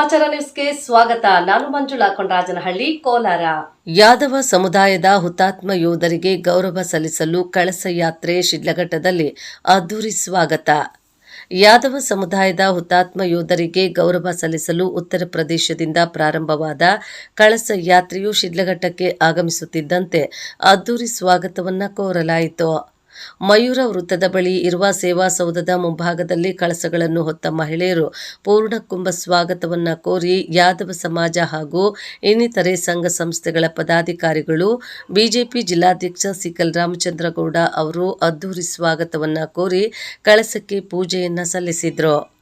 ಸಮಾಚಾರ ನ್ಯೂಸ್ಗೆ ಸ್ವಾಗತ. ನಾನು ಮಂಜುಳಾ ಕೊಂಡರಾಜನಹಳ್ಳಿ ಕೋಲಾರ. ಯಾದವ ಸಮುದಾಯದ ಹುತಾತ್ಮ ಯೋಧರಿಗೆ ಗೌರವ ಸಲ್ಲಿಸಲು ಕಳಸ ಯಾತ್ರೆ ಶಿಡ್ಲಘಟ್ಟದಲ್ಲಿ ಅದ್ದೂರಿ ಸ್ವಾಗತ. ಯಾದವ ಸಮುದಾಯದ ಹುತಾತ್ಮ ಯೋಧರಿಗೆ ಗೌರವ ಸಲ್ಲಿಸಲು ಉತ್ತರ ಪ್ರದೇಶದಿಂದ ಪ್ರಾರಂಭವಾದ ಕಳಸ ಯಾತ್ರೆಯು ಶಿಡ್ಲಘಟ್ಟಕ್ಕೆ ಆಗಮಿಸುತ್ತಿದ್ದಂತೆ ಅದ್ದೂರಿ ಸ್ವಾಗತವನ್ನು ಕೋರಲಾಯಿತು. ಮಯೂರ ವೃತ್ತದ ಬಳಿ ಇರುವ ಸೇವಾಸೌಧದ ಮುಂಭಾಗದಲ್ಲಿ ಕಳಸಗಳನ್ನು ಹೊತ್ತ ಮಹಿಳೆಯರು ಪೂರ್ಣಕುಂಭ ಸ್ವಾಗತವನ್ನ ಕೋರಿ ಯಾದವ ಸಮಾಜ ಹಾಗೂ ಇನ್ನಿತರೆ ಸಂಘ ಸಂಸ್ಥೆಗಳ ಪದಾಧಿಕಾರಿಗಳು, ಬಿಜೆಪಿ ಜಿಲ್ಲಾಧ್ಯಕ್ಷ ಸಿಕಲ್ ರಾಮಚಂದ್ರಗೌಡ ಅವರು ಅದ್ದೂರಿ ಸ್ವಾಗತವನ್ನ ಕೋರಿ ಕಳಸಕ್ಕೆ ಪೂಜೆಯನ್ನ ಸಲ್ಲಿಸಿದ್ರು.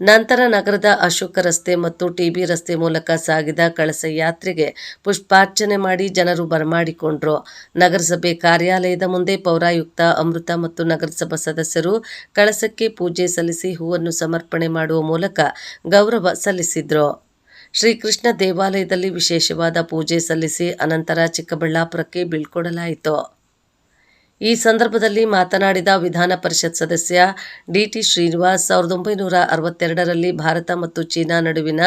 ನಂತರ ನಗರದ ಅಶೋಕ ರಸ್ತೆ ಮತ್ತು ಟಿಬಿ ರಸ್ತೆ ಮೂಲಕ ಸಾಗಿದ ಕಳಸ ಯಾತ್ರೆಗೆ ಪುಷ್ಪಾರ್ಚನೆ ಮಾಡಿ ಜನರು ಬರಮಾಡಿಕೊಂಡ್ರು. ನಗರಸಭೆ ಕಾರ್ಯಾಲಯದ ಮುಂದೆ ಪೌರಾಯುಕ್ತ ಅಮೃತ ಮತ್ತು ನಗರಸಭಾ ಸದಸ್ಯರು ಕಳಸಕ್ಕೆ ಪೂಜೆ ಸಲ್ಲಿಸಿ ಹೂವನ್ನು ಸಮರ್ಪಣೆ ಮಾಡುವ ಮೂಲಕ ಗೌರವ ಸಲ್ಲಿಸಿದ್ರು. ಶ್ರೀಕೃಷ್ಣ ದೇವಾಲಯದಲ್ಲಿ ವಿಶೇಷವಾದ ಪೂಜೆ ಸಲ್ಲಿಸಿ ಅನಂತರ ಚಿಕ್ಕಬಳ್ಳಾಪುರಕ್ಕೆ ಬೀಳ್ಕೊಡಲಾಯಿತು. ಈ ಸಂದರ್ಭದಲ್ಲಿ ಮಾತನಾಡಿದ ವಿಧಾನ ಪರಿಷತ್ ಸದಸ್ಯ ಡಿಟಿ ಶ್ರೀನಿವಾಸ್, ಸಾವಿರದ ಒಂಬೈನೂರ ಅರವತ್ತೆರಡರಲ್ಲಿ ಭಾರತ ಮತ್ತು ಚೀನಾ ನಡುವಿನ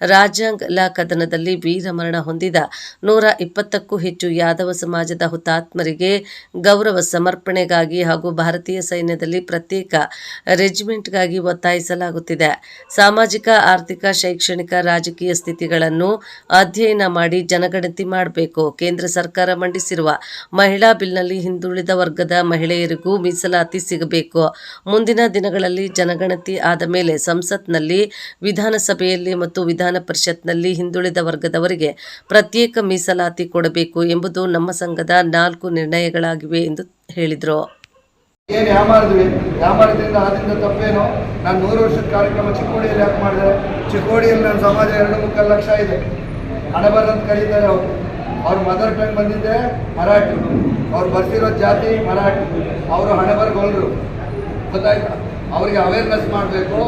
ರಾಜ್ಯಾಂಗ ಕದನದಲ್ಲಿ ವೀರಮರಣ ಹೊಂದಿದ ನೂರ ಇಪ್ಪತ್ತಕ್ಕೂ ಹೆಚ್ಚು ಯಾದವ ಸಮಾಜದ ಹುತಾತ್ಮರಿಗೆ ಗೌರವ ಸಮರ್ಪಣೆಗಾಗಿ ಹಾಗೂ ಭಾರತೀಯ ಸೈನ್ಯದಲ್ಲಿ ಪ್ರತ್ಯೇಕ ರೆಜಿಮೆಂಟ್ಗಾಗಿ ಒತ್ತಾಯಿಸಲಾಗುತ್ತಿದೆ. ಸಾಮಾಜಿಕ, ಆರ್ಥಿಕ, ಶೈಕ್ಷಣಿಕ, ರಾಜಕೀಯ ಸ್ಥಿತಿಗಳನ್ನು ಅಧ್ಯಯನ ಮಾಡಿ ಜನಗಣತಿ ಮಾಡಬೇಕು. ಕೇಂದ್ರ ಸರ್ಕಾರ ಮಂಡಿಸಿರುವ ಮಹಿಳಾ ಬಿಲ್ನಲ್ಲಿ ಹಿಂದುಳಿದ ವರ್ಗದ ಮಹಿಳೆಯರಿಗೂ ಮೀಸಲಾತಿ ಸಿಗಬೇಕು. ಮುಂದಿನ ದಿನಗಳಲ್ಲಿ ಜನಗಣತಿ ಆದ ಮೇಲೆ ಸಂಸತ್ನಲ್ಲಿ, ವಿಧಾನಸಭೆಯಲ್ಲಿ ಮತ್ತು ವಿಧಾನ ಪರಿಷತ್ನಲ್ಲಿ ಹಿಂದುಳಿದ ವರ್ಗದವರಿಗೆ ಪ್ರತ್ಯೇಕ ಮೀಸಲಾತಿ ಕೊಡಬೇಕು ಎಂಬುದು ನಮ್ಮ ಸಂಘದ ನಾಲ್ಕು ನಿರ್ಣಯಗಳಾಗಿವೆ ಎಂದು ಹೇಳಿದರು. ಏನು ಯಾಮಾರಿದ್ವಿ ಯಾಮಾರಿದ್ರಿಂದ ಆದ್ರಿಂದ ತಪ್ಪೇನು? ನಾನು ನೂರು ವರ್ಷದ ಕಾರ್ಯಕ್ರಮ ಚಿಕ್ಕೋಡಿಯಲ್ಲಿ ಯಾಕೆ ಮಾಡಿದೆ? ಚಿಕ್ಕೋಡಿಯಲ್ಲಿ ನನ್ನ ಸಮಾಜ ಎರಡು ಮುಕ್ಕಾಲು ಲಕ್ಷ ಇದೆ. ಹಣ ಬರಂತ ಕರೀತಾರೆ ಅವರು. ಅವ್ರ ಮದರ್ ಟಂಗ್ ಬಂದಿದ್ದೆ ಮರಾಠಿ. ಅವ್ರು ಬರ್ತಿರೋ ಜಾತಿ ಮರಾಠಿ. ಅವರು ಹಣೆ ಬರಗೊಳ್ಳರು ಗೊತ್ತಾಯ್ತಾ? ಅವರಿಗೆ ಅವೇರ್ನೆಸ್ ಮಾಡಬೇಕು.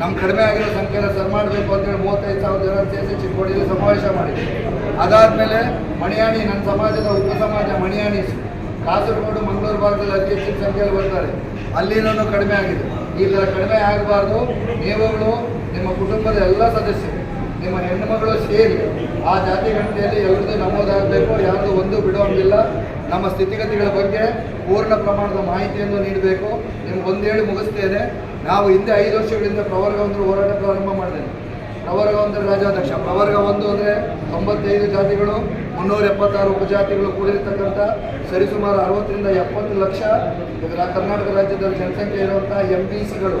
ನಮ್ಮ ಕಡಿಮೆ ಆಗಿರೋ ಸಂಖ್ಯೆನ ಸರ್ ಮಾಡಬೇಕು ಅಂತೇಳಿ ಮೂವತ್ತೈದು ಸಾವಿರ ಜನ ಸೇರಿಸಿ ಚಿಕ್ಕೋಡಿಯಲ್ಲಿ ಸಮಾವೇಶ ಮಾಡಿದ್ವಿ. ಅದಾದಮೇಲೆ ಮಣಿಯಾಣಿ ನನ್ನ ಸಮಾಜದ ಉಪ ಸಮಾಜ ಮಣಿಯಾಣಿ. ಕಾಸರಗೋಡು, ಮಂಗಳೂರು ಭಾಗದಲ್ಲಿ ಅತಿ ಹೆಚ್ಚಿನ ಸಂಖ್ಯೆಯಲ್ಲಿ ಬರ್ತಾರೆ. ಅಲ್ಲಿನೂ ಕಡಿಮೆ ಆಗಿದೆ. ಥರ ಕಡಿಮೆ ಆಗಬಾರ್ದು. ನೀವುಗಳು ನಿಮ್ಮ ಕುಟುಂಬದ ಎಲ್ಲ ಸದಸ್ಯರು. ನಿಮ್ಮ ಹೆಣ್ಣುಮಗಳು ಸೇರಿ ಆ ಜಾತಿ ಗಣತಿಯಲ್ಲಿ ಎಲ್ಲರದ್ದು ನಮೂದಾಗಬೇಕು, ಯಾರ್ದು ಒಂದು ಬಿಡೋಂಗಿಲ್ಲ ನಮ್ಮ ಸ್ಥಿತಿಗತಿಗಳ ಬಗ್ಗೆ ಪೂರ್ಣ ಪ್ರಮಾಣದ ಮಾಹಿತಿಯನ್ನು ನೀಡಬೇಕು. ನಿಮ್ಗೆ ಒಂದೇಳಿ ಮುಗಿಸ್ತೇನೆ. ನಾವು ಹಿಂದೆ ಐದು ವರ್ಷಗಳಿಂದ ಪ್ರವರ್ಗ ಒಂದು ಹೋರಾಟ ಪ್ರಾರಂಭ ಮಾಡಿದ್ದೇನೆ. ಪ್ರವರ್ಗ ಒಂದು ರಾಜಾಧ್ಯಕ್ಷ ಪ್ರವರ್ಗ ಒಂದು ಅಂದರೆ ತೊಂಬತ್ತೈದು ಜಾತಿಗಳು, ಮುನ್ನೂರ ಎಪ್ಪತ್ತಾರು ಉಪಜಾತಿಗಳು ಕೂಡಿರ್ತಕ್ಕಂಥ ಸರಿಸುಮಾರು ಅರವತ್ತರಿಂದ ಎಪ್ಪತ್ತು ಲಕ್ಷ ಕರ್ನಾಟಕ ರಾಜ್ಯದಲ್ಲಿ ಜನಸಂಖ್ಯೆ ಇರುವಂಥ ಎಂ ಬಿ ಸಿಗಳು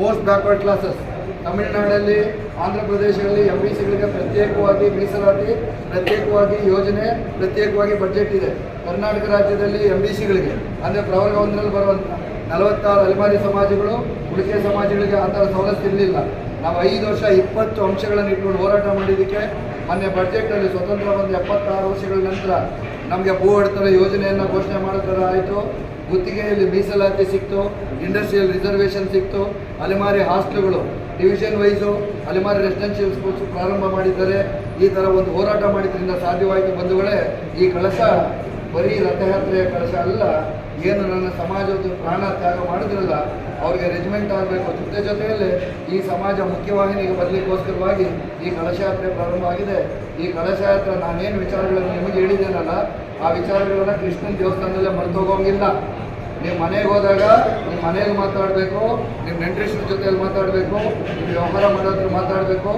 ಮೋಸ್ಟ್ ಬ್ಯಾಕ್ವರ್ಡ್ ಕ್ಲಾಸಸ್ ತಮಿಳುನಾಡಲ್ಲಿ ಆಂಧ್ರ ಪ್ರದೇಶದಲ್ಲಿ ಎಂ ಬಿ ಸಿಗಳಿಗೆ ಪ್ರತ್ಯೇಕವಾಗಿ ಮೀಸಲಾತಿ, ಪ್ರತ್ಯೇಕವಾಗಿ ಯೋಜನೆ, ಪ್ರತ್ಯೇಕವಾಗಿ ಬಜೆಟ್ ಇದೆ. ಕರ್ನಾಟಕ ರಾಜ್ಯದಲ್ಲಿ ಎಂ ಬಿ ಸಿಗಳಿಗೆ ಅಂದರೆ ಪ್ರವರ್ಗ ಒಂದರಲ್ಲಿ ಬರುವಂಥ ನಲವತ್ತಾರು ಅಲೆಮಾರಿ ಸಮಾಜಗಳು ಉಳಿಕೆ ಸಮಾಜಗಳಿಗೆ ಆ ಥರ ಸವಲತ್ತು ಇರಲಿಲ್ಲ. ನಾವು ಐದು ವರ್ಷ ಇಪ್ಪತ್ತು ಅಂಶಗಳನ್ನು ಇಟ್ಕೊಂಡು ಹೋರಾಟ ಮಾಡಿದ್ದಕ್ಕೆ ಮೊನ್ನೆ ಬಜೆಟ್ನಲ್ಲಿ ಸ್ವತಂತ್ರ ಬಂದ ಎಪ್ಪತ್ತಾರು ವರ್ಷಗಳ ನಂತರ ನಮಗೆ ಭೂ ಒಡೆತನ ಯೋಜನೆಯನ್ನು ಘೋಷಣೆ ಮಾಡೋ ಥರ ಆಯಿತು. ಗುತ್ತಿಗೆಯಲ್ಲಿ ಮೀಸಲಾತಿ ಸಿಕ್ತು ಇಂಡಸ್ಟ್ರಿಯಲ್ ರಿಸರ್ವೇಷನ್ ಸಿಕ್ತು. ಅಲೆಮಾರಿ ಹಾಸ್ಟೆಲ್ಗಳು ಡಿವಿಷನ್ ವೈಸು ಅಲೆಮಾರಿ ರೆಸಿಡೆನ್ಷಿಯಲ್ ಸ್ಕೂಲ್ಸ್ ಪ್ರಾರಂಭ ಮಾಡಿದ್ದಾರೆ. ಈ ಥರ ಒಂದು ಹೋರಾಟ ಮಾಡಿದ್ರಿಂದ ಸಾಧ್ಯವಾಯಿತು ಬಂಧುಗಳೇ. ಈ ಕಳಶ ಬರೀ ರಥಯಾತ್ರೆಯ ಕಳಶ ಅಲ್ಲ, ಏನು ನನ್ನ ಸಮಾಜದ ಪ್ರಾಣ ತ್ಯಾಗ ಮಾಡಿದ್ರಲ್ಲ, ಅವ್ರಿಗೆ ರೆಜಿಮೆಂಟ್ ಆಗಬೇಕು. ಜೊತೆ ಜೊತೆಯಲ್ಲೇ ಈ ಸಮಾಜ ಮುಖ್ಯವಾಹಿನಿಗೆ ಬರಲಿಕ್ಕೋಸ್ಕರವಾಗಿ ಈ ಕಳಶಯಾತ್ರೆ ಪ್ರಾರಂಭ ಆಗಿದೆ. ಈ ಕಳಶಯಾತ್ರೆ ನಾನೇನು ವಿಚಾರಗಳನ್ನು ನಿಮಗೆ ಹೇಳಿದ್ದೇನಲ್ಲ, ಆ ವಿಚಾರಗಳನ್ನು ಕೃಷ್ಣನ ದೇವಸ್ಥಾನದಲ್ಲೇ ಮರ್ತೋಗೋಂಗಿಲ್ಲ. ನೀವು ಮನೆಗೆ ಹೋದಾಗ ನಿಮ್ಮ ಮನೆಯಲ್ಲಿ ಮಾತಾಡಬೇಕು ನಿಮ್ಮ ನೆಂಟರಿಷ್ಟ್ರ ಜೊತೆಯಲ್ಲಿ ಮಾತಾಡಬೇಕು ನೀವು ವ್ಯವಹಾರ ಮಾಡೋದ್ರ ಮಾತಾಡಬೇಕು.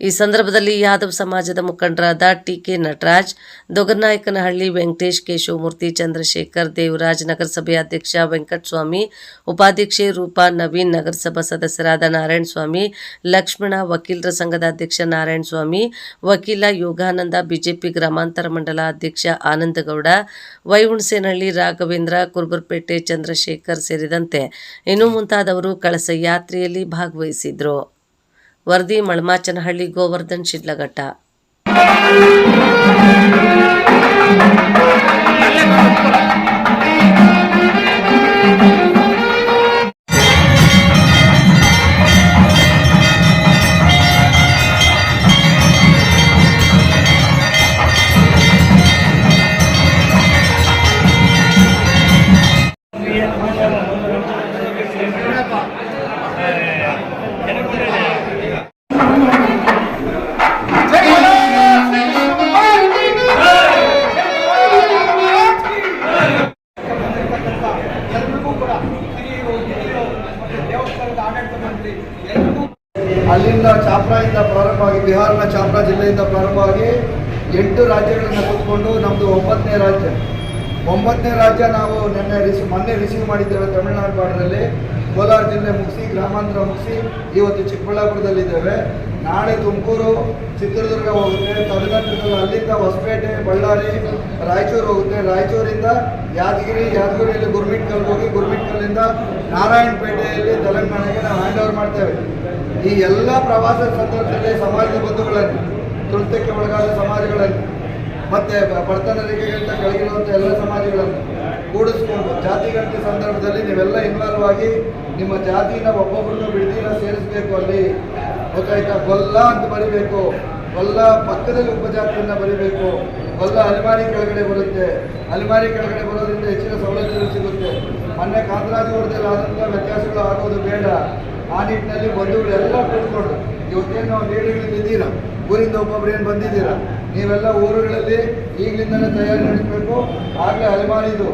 ಈ ಸಂದರ್ಭದಲ್ಲಿ ಯಾದವ್ ಸಮಾಜದ ಮುಖಂಡರಾದ ಟಿ ಕೆ ನಟರಾಜ್ ದೊಗನಾಯಕನಹಳ್ಳಿ ವೆಂಕಟೇಶ್ ಕೇಶವಮೂರ್ತಿ, ಚಂದ್ರಶೇಖರ್ ದೇವರಾಜ್, ನಗರಸಭೆ ಅಧ್ಯಕ್ಷ ವೆಂಕಟಸ್ವಾಮಿ, ಉಪಾಧ್ಯಕ್ಷೆ ರೂಪಾ ನವೀನ್, ನಗರಸಭಾ ಸದಸ್ಯರಾದ ನಾರಾಯಣಸ್ವಾಮಿ, ಲಕ್ಷ್ಮಣ, ವಕೀಲರ ಸಂಘದ ಅಧ್ಯಕ್ಷ ನಾರಾಯಣಸ್ವಾಮಿ, ವಕೀಲ ಯೋಗಾನಂದ, ಬಿಜೆಪಿ ಗ್ರಾಮಾಂತರ ಮಂಡಲ ಅಧ್ಯಕ್ಷ ಆನಂದಗೌಡ, ವೈಹುಣಸೇನಹಳ್ಳಿ ರಾಘವೇಂದ್ರ, ಕುರುಬರ್ಪೇಟೆ, ಚಂದ್ರಶೇಖರ್ ಸೇರಿದಂತೆ ಇನ್ನು ಮುಂತಾದವರು ಕಳಸ ಯಾತ್ರೆಯಲ್ಲಿ ಭಾಗವಹಿಸಿದ್ರು. ವರದಿ ಮಳಮಾಚನಹಳ್ಳಿ ಗೋವರ್ಧನ್ ಶಿಡ್ಲಘಟ್ಟ. ಎಂಟು ರಾಜ್ಯಗಳನ್ನು ಕೂತ್ಕೊಂಡು ನಮ್ಮದು ಒಂಬತ್ತನೇ ರಾಜ್ಯ. ಒಂಬತ್ತನೇ ರಾಜ್ಯ ನಾವು ನಿನ್ನೆ ರಿಸೀವ್ ಮೊನ್ನೆ ರಿಸೀವ್ ಮಾಡಿದ್ದೇವೆ ತಮಿಳುನಾಡು ಬಾರ್ಡರಲ್ಲಿ ಕೋಲಾರ ಜಿಲ್ಲೆ ಮುಗಿಸಿ, ಗ್ರಾಮಾಂತರ ಮುಗಿಸಿ, ಇವತ್ತು ಚಿಕ್ಕಬಳ್ಳಾಪುರದಲ್ಲಿದ್ದೇವೆ. ನಾಳೆ ತುಮಕೂರು, ಚಿತ್ರದುರ್ಗ ಹೋಗುತ್ತೆ. ತಮಿಳುನಾಡು ಅಲ್ಲಿಂದ ಹೊಸಪೇಟೆ, ಬಳ್ಳಾರಿ, ರಾಯಚೂರು ಹೋಗುತ್ತೆ. ರಾಯಚೂರಿಂದ ಯಾದಗಿರಿ, ಯಾದಗಿರಿಯಲ್ಲಿ ಗುರ್ಮಿಟ್ಕಲ್ಗೆ ಹೋಗಿ ಗುರ್ಮಿಟ್ಕಲ್ಲಿಂದ ನಾರಾಯಣಪೇಟೆಯಲ್ಲಿ ತೆಲಂಗಾಣಗೆ ನಾವು ಹ್ಯಾಂಡ್ ಓವರ್ ಮಾಡ್ತೇವೆ. ಈ ಎಲ್ಲ ಪ್ರವಾಸ ಸಂದರ್ಭದಲ್ಲಿ ಸಮಾಜದ ಬಂಧುಗಳಲ್ಲಿ, ತುಳಿತಕ್ಕೆ ಒಳಗಾದ ಸಮಾಜಗಳಲ್ಲಿ, ಮತ್ತೆ ಬಡತನ ರೇಖೆಗಿಂತ ಕೆಳಗಿರುವಂಥ ಎಲ್ಲ ಸಮಾಜಗಳನ್ನು ಕೂಡಿಸ್ಕೊಂಡು ಜಾತಿ ಗಣತಿ ಸಂದರ್ಭದಲ್ಲಿ ನೀವೆಲ್ಲ ಇನ್ವಾಲ್ವ್ ಆಗಿ ನಿಮ್ಮ ಜಾತಿನ ಒಬ್ಬೊಬ್ಬರನ್ನು ಬಿಡದಿನ ಸೇರಿಸಬೇಕು ಅಲ್ಲಿ. ಗೊತ್ತಾಯ್ತಾ? ಗೊಲ್ಲ ಅಂತ ಬರಿಬೇಕು. ಗೊಲ್ಲ ಪಕ್ಕದಲ್ಲಿ ಉಪಜಾತಿಯನ್ನ ಬರಿಬೇಕು. ಗೊಲ್ಲ ಅಲಿಮಾರಿ ಕೆಳಗಡೆ ಬರುತ್ತೆ. ಅಲಿಮಾರಿ ಕೆಳಗಡೆ ಬರೋದ್ರಿಂದ ಹೆಚ್ಚಿನ ಸವಲತ್ತುಗಳು ಸಿಗುತ್ತೆ. ಮೊನ್ನೆ ಕಾಂತರಾಜಪುರದಲ್ಲಿ ಆದಂಥ ವ್ಯತ್ಯಾಸಗಳು ಆಗೋದು ಬೇಡ. ಆ ನಿಟ್ಟಿನಲ್ಲಿ ಬಂಧುಗಳೆಲ್ಲ ಕೂತ್ಕೊಂಡು, ಇವತ್ತೇನು ನಾವು ಲೇಡಿಗಳಿದ್ದೀರಾ ಊರಿಂದ ಒಬ್ಬೊಬ್ರು ಏನು ಬಂದಿದ್ದೀರಾ? ನೀವೆಲ್ಲ ಊರುಗಳಲ್ಲಿ ಈಗಲಿಂದಲೇ ತಯಾರಿ ನಡೆಸಬೇಕು. ಆಗಲೇ ಅಲೆಮಾರಿದು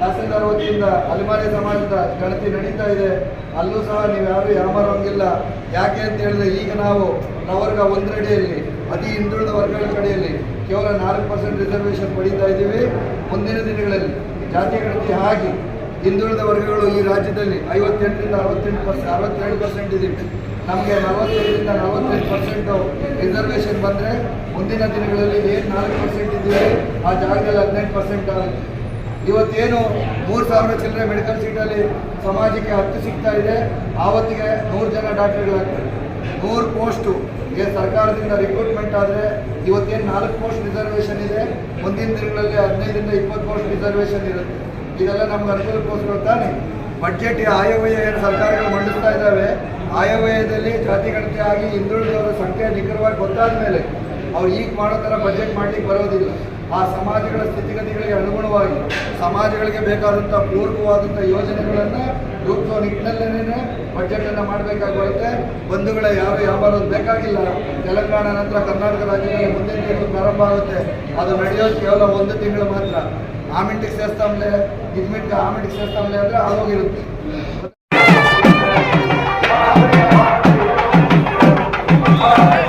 ತಹಸೀಲ್ದಾರ್ ವತಿಯಿಂದ ಅಲೆಮಾರಿ ಸಮಾಜದ ಗಣತಿ ನಡೀತಾ ಇದೆ. ಅಲ್ಲೂ ಸಹ ನೀವು ಯಾರು ಯಾಮಾರೋಂಗಿಲ್ಲ. ಯಾಕೆ ಅಂತ ಹೇಳಿದ್ರೆ ಈಗ ನಾವು ನವರ್ಗ ಒಂದರಡಿಯಲ್ಲಿ, ಅತಿ ಹಿಂದುಳಿದ ವರ್ಗಗಳ ಕಡೆಯಲ್ಲಿ ಕೇವಲ ನಾಲ್ಕು ಪರ್ಸೆಂಟ್ ರಿಸರ್ವೇಷನ್ ಪಡೀತಾ ಇದ್ದೀವಿ. ಮುಂದಿನ ದಿನಗಳಲ್ಲಿ ಜಾತಿ ಗಣತಿ ಆಗಿ ಹಿಂದುಳಿದ ವರ್ಗಗಳು ಈ ರಾಜ್ಯದಲ್ಲಿ ಐವತ್ತೆಂಟರಿಂದ ಅರವತ್ತೆಂಟು ಪರ್ಸೆಂಟ್ ಅರವತ್ತೆರಡು ಪರ್ಸೆಂಟ್ ಇದೆ. ನಮಗೆ ನಲವತ್ತೈದರಿಂದ ನಲವತ್ತೈದು ಪರ್ಸೆಂಟು ರಿಸರ್ವೇಷನ್ ಬಂದರೆ ಮುಂದಿನ ದಿನಗಳಲ್ಲಿ ಏನು ನಾಲ್ಕು ಪರ್ಸೆಂಟ್ ಇದ್ದೀವಿ, ಆ ಜಾಗದಲ್ಲಿ ಹದಿನೆಂಟು ಪರ್ಸೆಂಟ್ ಆಗುತ್ತೆ. ಇವತ್ತೇನು ಮೂರು ಸಾವಿರ ಚಿಲ್ಲರೆ ಮೆಡಿಕಲ್ ಸೀಟಲ್ಲಿ ಸಮಾಜಕ್ಕೆ ಹತ್ತು ಸಿಗ್ತಾ ಇದೆ, ಆವತ್ತಿಗೆ ನೂರು ಜನ ಡಾಕ್ಟರ್ಗಳಾಗ್ತಾರೆ. ನೂರು ಪೋಸ್ಟು ಏನು ಸರ್ಕಾರದಿಂದ ರಿಕ್ರೂಟ್ಮೆಂಟ್ ಆದರೆ ಇವತ್ತೇನು ನಾಲ್ಕು ಪೋಸ್ಟ್ ರಿಸರ್ವೇಷನ್ ಇದೆ, ಮುಂದಿನ ದಿನಗಳಲ್ಲಿ ಹದಿನೈದರಿಂದ ಇಪ್ಪತ್ತು ಪೋಸ್ಟ್ ರಿಸರ್ವೇಷನ್ ಇರುತ್ತೆ. ಇದೆಲ್ಲ ನಮ್ಗೆ ಅನುಕೂಲಕ್ಕೋಸ್ಕರ ತಾನೆ. ಬಜೆಟ್ ಆಯವ್ಯಯ ಏನು ಸರ್ಕಾರಗಳು ಮಂಡಿಸ್ತಾ ಇದ್ದಾವೆ, ಆಯವ್ಯಯದಲ್ಲಿ ಜಾತಿ ಗಣತಿ ಆಗಿ ಹಿಂದುಳಿದವರ ಸಂಖ್ಯೆ ನಿಖರವಾಗಿ ಗೊತ್ತಾದ ಮೇಲೆ ಅವ್ರು ಈಗ ಮಾಡೋ ಥರ ಬಜೆಟ್ ಮಾಡಲಿಕ್ಕೆ ಬರೋದಿಲ್ಲ. ಆ ಸಮಾಜಗಳ ಸ್ಥಿತಿಗತಿಗಳಿಗೆ ಅನುಗುಣವಾಗಿ, ಸಮಾಜಗಳಿಗೆ ಬೇಕಾದಂಥ ಪೂರ್ವವಾದಂಥ ಯೋಜನೆಗಳನ್ನು ರೂಪಿಸೋ ನಿಟ್ಟಿನಲ್ಲೇ ಬಜೆಟನ್ನು ಮಾಡಬೇಕಾಗುತ್ತೆ. ಬಂಧುಗಳ ಯಾವ ವ್ಯಾಪಾರ ಬೇಕಾಗಿಲ್ಲ. ತೆಲಂಗಾಣ ನಂತರ ಕರ್ನಾಟಕ ರಾಜ್ಯದಲ್ಲಿ ಮುಂದಿನ ತಿಂಗಳು ಪ್ರಾರಂಭ ಆಗುತ್ತೆ. ಅದು ನಡೆಯೋದು ಕೇವಲ ಒಂದು ತಿಂಗಳು ಮಾತ್ರ. ಆಮೆಂಟಿಗೆ ಸೇರ್ತಾವಲೇ ಗಿರ್ಮಿಟ್ಗೆ ಆಮೆಂಟಿಗೆ ಸೇರ್ತಾವಲೇ ಅಂದರೆ ಆಗೋಗಿರುತ್ತೆ Thank